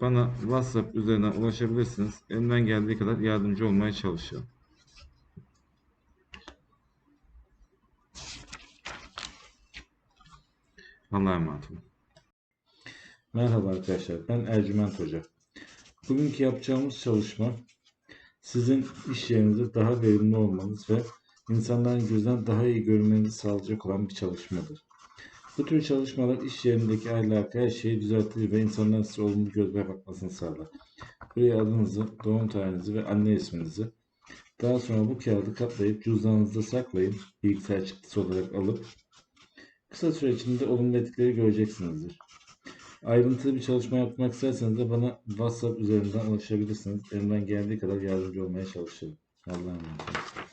bana WhatsApp üzerinden ulaşabilirsiniz. Elimden geldiği kadar yardımcı olmaya çalışıyorum. Allah'a emanet olun. Merhaba arkadaşlar, ben Ercüment Hoca. Bugünkü yapacağımız çalışma sizin iş yerinizde daha verimli olmanız ve insanların gözünden daha iyi görmenizi sağlayacak olan bir çalışmadır. Bu tür çalışmalar iş yerindeki ahlakı her şeyi düzeltir ve insanların size olumlu gözle bakmasını sağlar. Buraya adınızı, doğum tarihinizi ve anne isminizi daha sonra bu kağıdı katlayıp cüzdanınızda saklayın. Bilgisayar çıktısı olarak alıp kısa süre içinde olumlu etkileri göreceksinizdir. Ayrıntılı bir çalışma yapmak isterseniz de bana WhatsApp üzerinden ulaşabilirsiniz. Elimden geldiği kadar yardımcı olmaya çalışırım. Allah'a emanet olun.